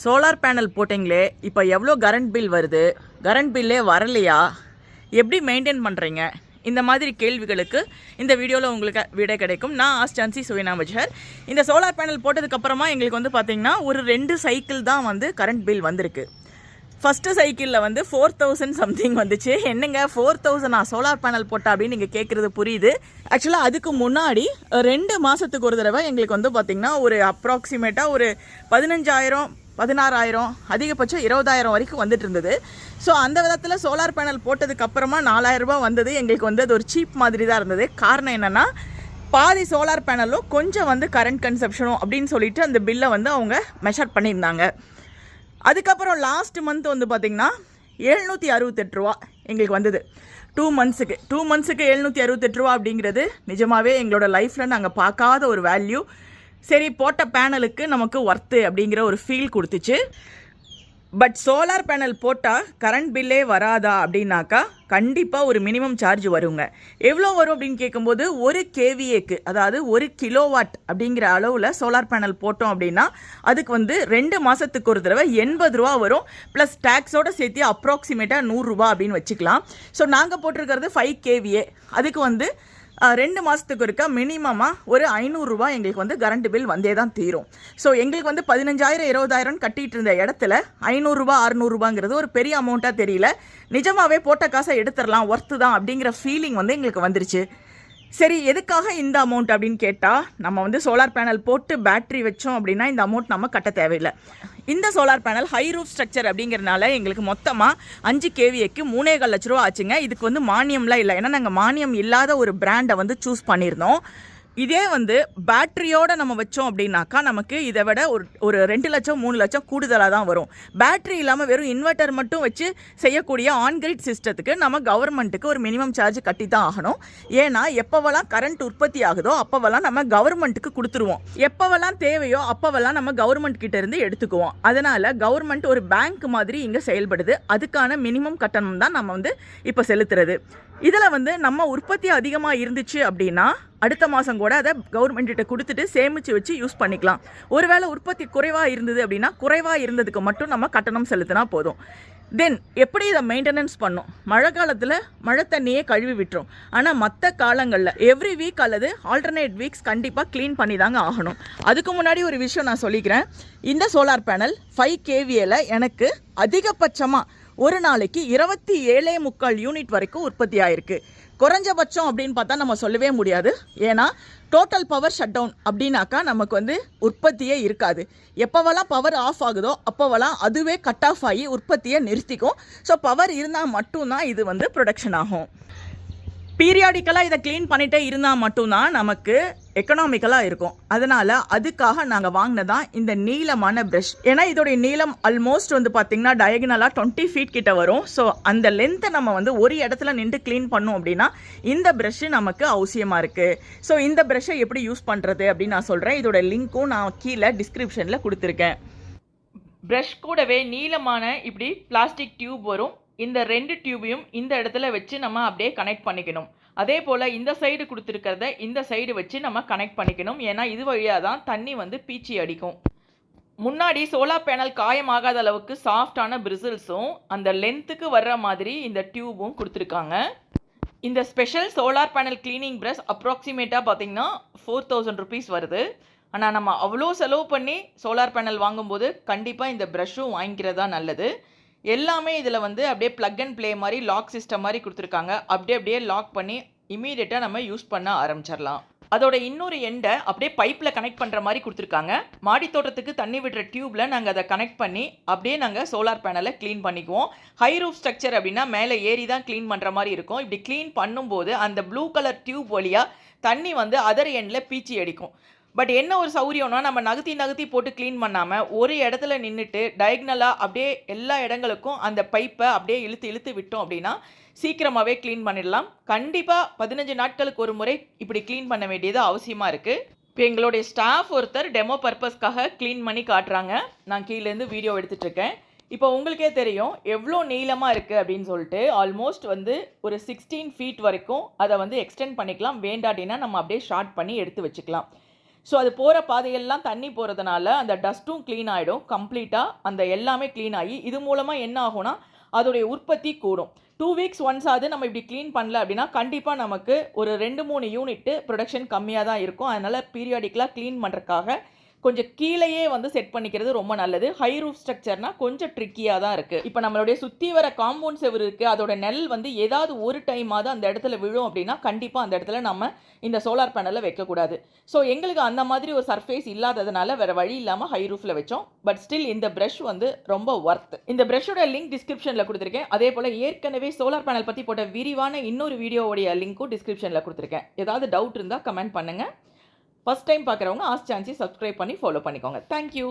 Solar panel போட்டிங்களே இப்போ எவ்வளோ கரண்ட் பில் வருது? கரண்ட் பில்லே வரலையா? எப்படி மெயின்டைன் பண்ணுறீங்க இந்த மாதிரி கேள்விகளுக்கு இந்த வீடியோவில் உங்களுக்கு விடை கிடைக்கும். நான் ஆஸ்டான்சி சுயநாமஜர் இந்த சோலார் பேனல் போட்டதுக்கப்புறமா எங்களுக்கு வந்து பார்த்திங்கன்னா ஒரு ரெண்டு சைக்கிள் தான் வந்து கரண்ட் பில் வந்திருக்கு. ஃபஸ்ட்டு சைக்கிளில் வந்து ஃபோர் தௌசண்ட் சம்திங் வந்துச்சு. என்னங்க ஃபோர் தௌசண்ட் சோலார் பேனல் போட்டா அப்படின்னு நீங்கள் கேட்குறது புரியுது. ஆக்சுவலாக அதுக்கு முன்னாடி ரெண்டு மாதத்துக்கு ஒரு தடவை எங்களுக்கு வந்து பார்த்திங்கன்னா ஒரு அப்ராக்சிமேட்டாக ஒரு பதினஞ்சாயிரம் பதினாறாயிரம் அதிகபட்சம் இருபதாயிரம் வரைக்கும் வந்துட்டு இருந்தது. ஸோ அந்த விதத்தில் சோலார் பேனல் போட்டதுக்கு அப்புறமா நாலாயிரம் ரூபாய் வந்தது. எங்களுக்கு வந்து அது ஒரு சீப் மாதிரி தான் இருந்தது. காரணம் என்னென்னா பாதி சோலார் பேனலும் கொஞ்சம் வந்து கரண்ட் கன்சப்ஷனும் அப்படின்னு சொல்லிட்டு அந்த பில்லை வந்து அவங்க மெஷர் பண்ணியிருந்தாங்க. அதுக்கப்புறம் லாஸ்ட் மந்த் வந்து பார்த்திங்கன்னா எழுநூற்றி அறுபத்தெட்டு ரூபா எங்களுக்கு வந்தது. டூ மந்த்ஸுக்கு டூ மந்த்ஸுக்கு எழுநூற்றி அறுபத்தெட்டு ரூபா அப்படிங்கிறது நிஜமாகவே எங்களோட லைஃப்பில் நாங்கள் பார்க்காத ஒரு வேல்யூ சரி போட்ட பேனலுக்கு நமக்கு ஒர்த்து அப்படிங்கிற ஒரு ஃபீல் கொடுத்துச்சு. பட் சோலார் பேனல் போட்டால் கரண்ட் பில்லே வராதா அப்படின்னாக்கா கண்டிப்பாக ஒரு மினிமம் சார்ஜ் வருங்க. எவ்வளோ வரும் அப்படின்னு கேட்கும்போது ஒரு கேவிஏக்கு அதாவது ஒரு கிலோவாட் அப்படிங்கிற அளவில் சோலார் பேனல் போட்டோம் அப்படின்னா அதுக்கு வந்து ரெண்டு மாதத்துக்கு ஒரு தடவை எண்பது ரூபா வரும். ப்ளஸ் டேக்ஸோடு சேர்த்து அப்ராக்சிமேட்டாக நூறுரூவா அப்படின்னு வச்சுக்கலாம். ஸோ நாங்கள் போட்டிருக்கிறது ஃபைவ் கேவிஏ அதுக்கு வந்து ரெண்டு மாதத்துக்கு இருக்க மினிமமாக ஒரு ஐநூறுரூவா எங்களுக்கு வந்து கரண்ட் பில் வந்தே தான் தீரும். ஸோ எங்களுக்கு வந்து பதினஞ்சாயிரம் இருபதாயிரம் கட்டிட்டு இருந்த இடத்துல ஐநூறுரூவா அறுநூறுபாங்கிறது ஒரு பெரிய அமௌண்ட்டாக தெரியல. நிஜமாகவே போட்ட காசை எடுத்துடலாம் ஒர்த்து தான் அப்படிங்கிற ஃபீலிங் வந்து எங்களுக்கு வந்துருச்சு. சரி எதுக்காக இந்த அமௌண்ட் அப்படின்னு கேட்டால் நம்ம வந்து சோலார் பேனல் போட்டு பேட்டரி வச்சோம் அப்படின்னா இந்த அமௌண்ட் நம்ம கட்ட தேவையில்லை. இந்த solar panel high roof structure அப்படிங்கிறனால எங்களுக்கு மொத்தமாக அஞ்சு கேவிஏக்கு மூணே கால் லட்ச ரூபா ஆச்சுங்க. இதுக்கு வந்து மானியம்லாம் இல்லை. ஏன்னா நாங்கள் மானியம் இல்லாத ஒரு பிராண்டை வந்து சூஸ் பண்ணியிருந்தோம். இதே வந்து பேட்டரியோடு நம்ம வச்சோம் அப்படின்னாக்கா நமக்கு இதை விட ஒரு ஒரு ரெண்டு லட்சம் மூணு லட்சம் கூடுதலாக தான் வரும். பேட்டரி இல்லாமல் வெறும் இன்வெர்ட்டர் மட்டும் வச்சு செய்யக்கூடிய ஆன்கிரிட் சிஸ்டத்துக்கு நம்ம கவர்மெண்ட்டுக்கு ஒரு மினிமம் சார்ஜ் கட்டி தான் ஆகணும். ஏன்னா எப்போவெல்லாம் கரண்ட் உற்பத்தி ஆகுதோ அப்போவெல்லாம் நம்ம கவர்மெண்ட்டுக்கு கொடுத்துருவோம். எப்போவெல்லாம் தேவையோ அப்போவெல்லாம் நம்ம கவர்மெண்ட் கிட்ட இருந்து எடுத்துக்குவோம். அதனால் கவர்மெண்ட் ஒரு பேங்க் மாதிரி இங்கே செயல்படுது. அதுக்கான மினிமம் கட்டணம் தான் நம்ம வந்து இப்போ செலுத்துறது. இதில் வந்து நம்ம உற்பத்தி அதிகமாக இருந்துச்சு அப்படின்னா அடுத்த மாதம் கூட அதை கவர்மெண்ட்டிட்ட கொடுத்துட்டு சேமித்து வச்சு யூஸ் பண்ணிக்கலாம். ஒருவேளை உற்பத்தி குறைவாக இருந்தது அப்படின்னா குறைவாக இருந்ததுக்கு மட்டும் நம்ம கட்டணம் செலுத்தினா போதும். தென் எப்படி இதை மெயின்டெனன்ஸ் பண்ணும் மழை காலத்தில் மழை தண்ணியே கழுவி விட்டுரும். ஆனால் மற்ற காலங்களில் எவ்ரி வீக் அல்லது ஆல்டர்னேட் வீக்ஸ் கண்டிப்பாக க்ளீன் பண்ணி தாங்க ஆகணும். அதுக்கு முன்னாடி ஒரு விஷயம் நான் சொல்லிக்கிறேன். இந்த சோலார் பேனல் ஃபைவ் கேவியில் எனக்கு அதிகபட்சமாக ஒரு நாளைக்கு இருபத்தி ஏழே முக்கால் யூனிட் வரைக்கும் உற்பத்தி ஆயிருக்கு. குறைஞ்சபட்சம் அப்படின்னு பார்த்தா நம்ம சொல்லவே முடியாது. ஏன்னா டோட்டல் பவர் ஷட் டவுன் அப்படின்னாக்கா நமக்கு வந்து உற்பத்தியே இருக்காது. எப்போவெல்லாம் பவர் ஆஃப் ஆகுதோ அப்போவெல்லாம் அதுவே கட் ஆஃப் ஆகி உற்பத்தியை நிறுத்திக்கும். ஸோ பவர் இருந்தால் மட்டும்தான் இது வந்து ப்ரொடக்ஷன் ஆகும். பீரியாடிக்கலாக இதை க்ளீன் பண்ணிகிட்டே இருந்தால் மட்டும்தான் நமக்கு எக்கனாமிக்கலாக இருக்கும். அதனால் அதுக்காக நாங்கள் வாங்கினதான் இந்த நீளமான ப்ரஷ் ஏன்னா இதோடைய நீளம் ஆல்மோஸ்ட் வந்து பார்த்திங்கன்னா டயகனலாக டுவெண்ட்டி ஃபீட் கிட்ட வரும். ஸோ அந்த லென்த்தை நம்ம வந்து ஒரு இடத்துல நின்று க்ளீன் பண்ணோம் அப்படின்னா இந்த ப்ரஷ்ஷு நமக்கு அவசியமாக இருக்குது ஸோ இந்த ப்ரஷ்ஷை எப்படி யூஸ் பண்ணுறது அப்படின்னு நான் சொல்கிறேன் இதோட லிங்க்கும் நான் கீழே டிஸ்கிரிப்ஷனில் கொடுத்துருக்கேன். ப்ரஷ் கூடவே நீளமான இப்படி பிளாஸ்டிக் டியூப் வரும். இந்த ரெண்டு டியூபையும் இந்த இடத்துல வச்சு நம்ம அப்படியே கனெக்ட் பண்ணிக்கணும். அதே போல் இந்த சைடு கொடுத்துருக்கிறத இந்த சைடு வச்சு நம்ம கனெக்ட் பண்ணிக்கணும். ஏன்னா இது வழியாக தான் தண்ணி வந்து பீச்சி அடிக்கும். முன்னாடி சோலார் பேனல் காயமாகாத அளவுக்கு சாஃப்டான பிரிசில்ஸும் அந்த லென்த்துக்கு வர்ற மாதிரி இந்த டியூபும் கொடுத்துருக்காங்க. இந்த special solar panel cleaning brush அப்ராக்சிமேட்டாக பார்த்தீங்கன்னா ஃபோர் தௌசண்ட் ருபீஸ் வருது. ஆனால் நம்ம அவ்வளோ செலவு பண்ணி சோலார் பேனல் வாங்கும்போது கண்டிப்பாக இந்த ப்ரஷ்ஷும் வாங்கிக்கிறதா நல்லது. எல்லாமே இதில் வந்து அப்படியே ப்ளக் அண்ட் ப்ளே மாதிரி லாக் சிஸ்டம் மாதிரி கொடுத்துருக்காங்க. அப்படியே அப்படியே லாக் பண்ணி இமீடியட்டாக நம்ம யூஸ் பண்ண ஆரம்பிச்சிடலாம். அதோட இன்னொரு எண்டை அப்படியே பைப்பில் கனெக்ட் பண்ணுற மாதிரி கொடுத்துருக்காங்க. மாடி தோட்டத்துக்கு தண்ணி விடுற டியூப்பில் நாங்கள் அதை கனெக்ட் பண்ணி அப்படியே நாங்கள் சோலார் பேனலை க்ளீன் பண்ணிக்குவோம். ஹை ரூஃப் ஸ்ட்ரக்சர் அப்படின்னா மேலே ஏறி தான் க்ளீன் பண்ணுற மாதிரி இருக்கும். இப்படி க்ளீன் பண்ணும்போது அந்த ப்ளூ கலர் டியூப் வழியாக தண்ணி வந்து அதர் எண்டில் பீச்சி அடிக்கும். பட் என்ன ஒரு சௌரியம்னா நம்ம நகர்த்தி நகர்த்தி போட்டு க்ளீன் பண்ணாமல் ஒரு இடத்துல நின்றுட்டு டயக்னலாக அப்படியே எல்லா இடங்களுக்கும் அந்த பைப்பை அப்படியே இழுத்து இழுத்து விட்டோம் அப்படின்னா சீக்கிரமாகவே க்ளீன் பண்ணிடலாம். கண்டிப்பாக பதினஞ்சு நாட்களுக்கு ஒரு முறை இப்படி க்ளீன் பண்ண வேண்டியது அவசியமாக இருக்குது இப்போ எங்களுடைய ஸ்டாஃப் ஒருத்தர் டெமோ பர்பஸ்க்காக க்ளீன் பண்ணி காட்டுறாங்க. நான் கீழேருந்து வீடியோ எடுத்துகிட்ருக்கேன் இப்போ உங்களுக்கே தெரியும் எவ்வளோ நீளமாக இருக்குது அப்படின்னு சொல்லிட்டு ஆல்மோஸ்ட் வந்து ஒரு சிக்ஸ்டீன் ஃபீட் வரைக்கும் அதை வந்து எக்ஸ்டெண்ட் பண்ணிக்கலாம். வேண்டாட்டினா நம்ம அப்படியே ஷார்ட் பண்ணி எடுத்து வச்சுக்கலாம். ஸோ அது போகிற பாதையெல்லாம் தண்ணி போகிறதுனால அந்த டஸ்ட்டும் க்ளீன் ஆகிடும் கம்ப்ளீட்டாக அந்த எல்லாமே க்ளீன் ஆகி இது மூலமாக என்ன ஆகும்னா அதோடைய உற்பத்தி கூடும். டூ வீக்ஸ் ஒன்ஸ் ஆகுது நம்ம இப்படி க்ளீன் பண்ணல அப்படின்னா கண்டிப்பாக நமக்கு ஒரு ரெண்டு மூணு யூனிட்டு ப்ரொடக்ஷன் கம்மியாக தான் இருக்கும். அதனால் பீரியாடிக்கலாக க்ளீன் பண்ணுறதுக்காக கொஞ்சம் கீழேயே வந்து செட் பண்ணிக்கிறது ரொம்ப நல்லது. ஹை ரூஃப் ஸ்ட்ரக்சர்னா கொஞ்சம் ட்ரிக்கியாக தான் இருக்குது இப்போ நம்மளுடைய சுற்றி வர காம்பவுண்ட் செவர் இருக்குது அதோட நெல் வந்து ஏதாவது ஒரு டைமாவது அந்த இடத்துல விழும் அப்படின்னா கண்டிப்பாக அந்த இடத்துல நம்ம இந்த சோலார் பேனலை வைக்கக்கூடாது ஸோ எங்களுக்கு அந்த மாதிரி ஒரு சர்ஃபேஸ் இல்லாததுனால வேறு வழி இல்லாமல் ஹை ரூஃபில் வச்சோம். பட் ஸ்டில் இந்த ப்ரஷ் வந்து ரொம்ப ஒர்த் இந்த ப்ரஷோட லிங்க் டிஸ்கிரிப்ஷனில் கொடுத்துருக்கேன். அதே போல் ஏற்கனவே சோலார் பேனல் பற்றி போட்ட விரிவான இன்னொரு வீடியோவுடைய லிங்க்கும் டிஸ்கிரிப்ஷனில் கொடுத்துருக்கேன். ஏதாவது டவுட் இருந்தால் கமெண்ட் பண்ணுங்கள் ஃபஸ்ட் டைம் பார்க்குறவங்க ஆஸ் சான்சி சப்ஸ்கிரைப் பண்ணி ஃபாலோ பண்ணிக்கோங்க. Thank you